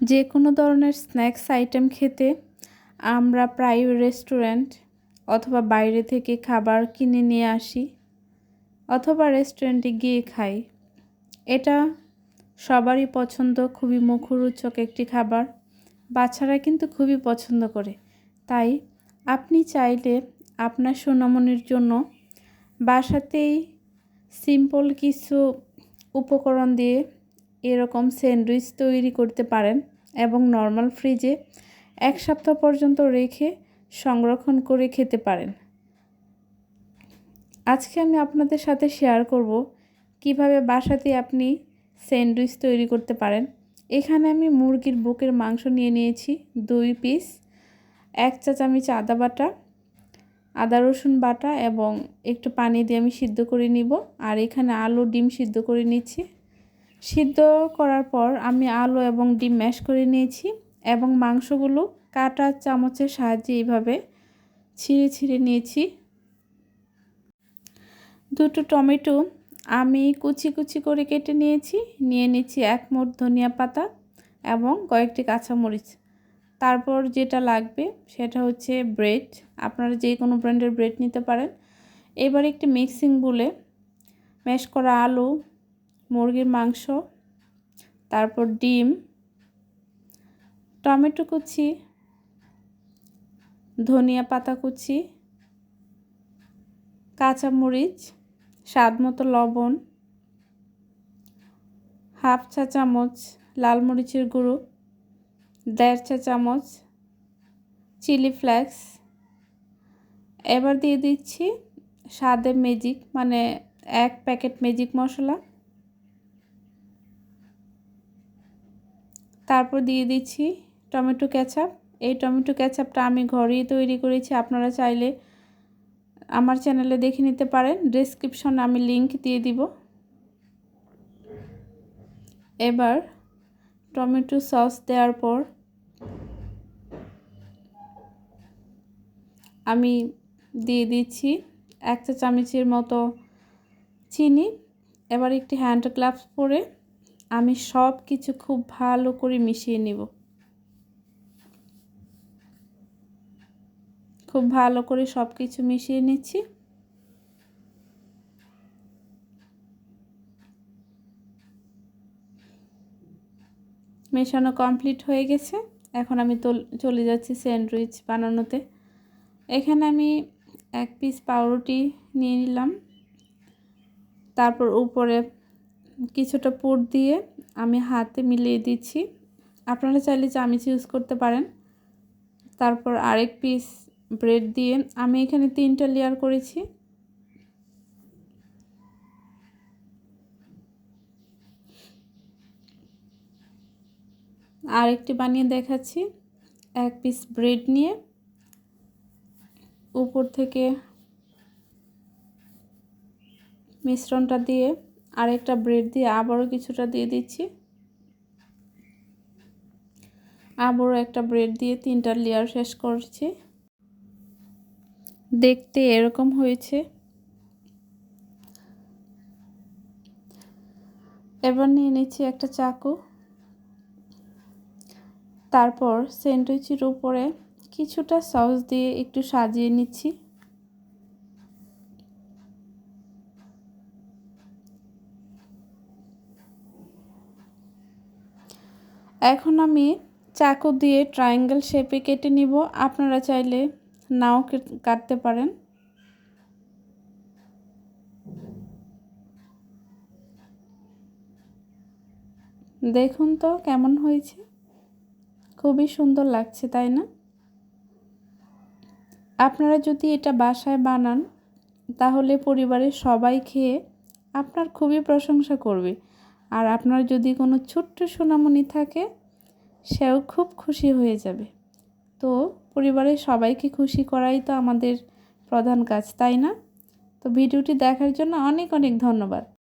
যে কোনো ধরনের স্ন্যাক্স আইটেম খেতে আমরা প্রায় রেস্টুরেন্ট অথবা বাইরে থেকে খাবার কিনে নিয়ে আসি অথবা রেস্টুরেন্টে গিয়ে খাই। এটা সবারই পছন্দ, খুবই মুখরোচক একটি খাবার। বাচ্চারা কিন্তু খুবই পছন্দ করে। তাই আপনি চাইলে আপনার সোনামনির জন্য বাসাতেই সিম্পল কিছু উপকরণ দিয়ে এরকম স্যান্ডউইচ তৈরি করতে পারেন এবং নর্মাল ফ্রিজে এক সপ্তাহ পর্যন্ত রেখে সংরক্ষণ করে খেতে পারেন। আজকে আমি আপনাদের সাথে শেয়ার করব কীভাবে বাসাতে আপনি স্যান্ডউইচ তৈরি করতে পারেন। এখানে আমি মুরগির বুকের মাংস নিয়ে নিয়েছি দুই পিস এক চা চামচ আদা বাটা, আদা রসুন বাটা এবং একটু পানি দিয়ে আমি সিদ্ধ করে নিব। আর এখানে আলু, ডিম সিদ্ধ করে নিচ্ছি। সিদ্ধ করার পর আমি আলু এবং ডিম ম্যাশ করে নিয়েছি এবং মাংসগুলো কাটা চামচের সাহায্যে এইভাবে ছিঁড়ে ছিঁড়ে নিয়েছি। দুটো টমেটো আমি কুচি কুচি করে কেটে নিয়েছি, নিয়ে নিচ্ছি এক মোট ধনিয়া পাতা এবং কয়েকটি কাঁচামরিচ। তারপর যেটা লাগবে সেটা হচ্ছে ব্রেড, আপনারা যে কোনো ব্র্যান্ডের ব্রেড নিতে পারেন। এবার একটি মিক্সিং বলে ম্যাশ করা আলু মুরগির মাংস, তারপর ডিম, টমেটো কুচি, ধনিয়া পাতা কুচি, কাঁচামরিচ, স্বাদ মতো লবণ, হাফ চা চামচ লাল মরিচের গুঁড়ো, দেড় চা চামচ চিলি ফ্লেক্স। এবার দিয়ে দিচ্ছি স্বাদে ম্যাজিক মানে এক প্যাকেট ম্যাজিক মশলা। তারপর দিয়ে দিচ্ছি টমেটো ক্যাচাপ এই টমেটো ক্যাচাপটা আমি ঘরেই তৈরি করেছি, আপনারা চাইলে আমার চ্যানেলে দেখে নিতে পারেন। ডিসক্রিপশনে আমি লিংক দিয়ে দিব। এবার টমেটো সস দেওয়ার পর আমি দিয়ে দিচ্ছি এক চা চামচের মতো চিনি। এবার একটি হ্যান্ড গ্লাভস পরে আমি সব কিছু খুব ভালো করে মিশিয়ে নিব। খুব ভালো করে সব কিছু মিশিয়ে নিচ্ছি। মেশানো কমপ্লিট হয়ে গেছে। এখন আমি চলে যাচ্ছি স্যান্ডউইচ বানানোতে। এখানে আমি এক পিস পাউরুটি নিয়ে নিলাম। তারপর উপরে কিছুটা পুর দিয়ে আমি হাতে মিলিয়ে দিচ্ছি। আপনারা চাইলে চামিচ ইউজ করতে পারেন। তারপর আরেক পিস ব্রেড দিয়ে আমি এখানে তিনটা লেয়ার করেছি। আরেকটি বানিয়ে দেখাচ্ছি। এক পিস ব্রেড নিয়ে উপর থেকে মিশ্রণটা দিয়ে আরেকটা ব্রেড দিয়ে আবারও কিছুটা দিয়ে দিচ্ছি। আবারও একটা ব্রেড দিয়ে তিনটা লেয়ার শেষ করছি। দেখতে এরকম হয়েছে। এবার নিয়ে নিচ্ছি একটা চাকু। তারপর স্যান্ডউইচের উপরে কিছুটা সস দিয়ে একটু সাজিয়ে নিচ্ছি। এখন আমি চাকু দিয়ে ট্রায়াঙ্গেল শেপে কেটে নিব। আপনারা চাইলে নাও কাটতে পারেন। দেখুন তো কেমন হয়েছে। খুবই সুন্দর লাগছে, তাই না? আপনারা যদি এটা বাসায় বানান, তাহলে পরিবারের সবাই খেয়ে আপনার খুবই প্রশংসা করবে। আর আপনার যদি কোনো ছোট্ট সোনামণি থাকে সেও খুব খুশি হয়ে যাবে। তো পরিবারের সবাইকে খুশি করাই তো আমাদের প্রধান কাজ, তাই না? তো ভিডিওটি দেখার জন্য অনেক অনেক ধন্যবাদ।